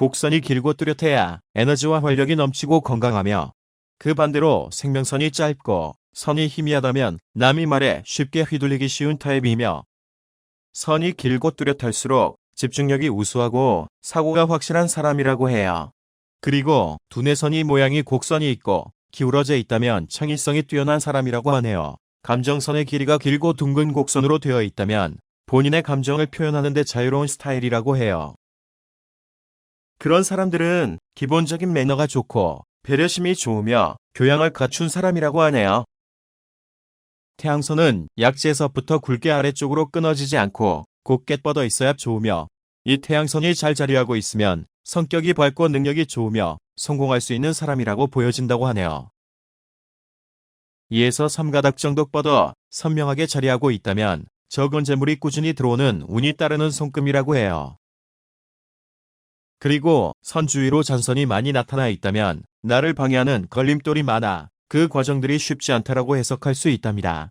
곡선이 길고 뚜렷해야 에너지와 활력이 넘치고 건강하며 그 반대로 생명선이 짧고 선이 희미하다면 남이 말에 쉽게 휘둘리기 쉬운 타입이며 선이 길고 뚜렷할수록 집중력이 우수하고 사고가 확실한 사람이라고 해요. 그리고 두뇌 선이 모양이 곡선이 있고 기울어져 있다면 창의성이 뛰어난 사람이라고 하네요. 감정선의 길이가 길고 둥근 곡선으로 되어 있다면 본인의 감정을 표현하는 데 자유로운 스타일이라고 해요. 그런 사람들은 기본적인 매너가 좋고 배려심이 좋으며 교양을 갖춘 사람이라고 하네요. 태양선은 약지에서부터 굵게 아래쪽으로 끊어지지 않고 곧게 뻗어 있어야 좋으며 이 태양선이 잘 자리하고 있으면 성격이 밝고 능력이 좋으며 성공할 수 있는 사람이라고 보여진다고 하네요. 2에서 3가닥 정도 뻗어 선명하게 자리하고 있다면 적은 재물이 꾸준히 들어오는 운이 따르는 손금이라고 해요. 그리고 선 주위로 잔선이 많이 나타나 있다면 나를 방해하는 걸림돌이 많아 그 과정들이 쉽지 않다라고 해석할 수 있답니다.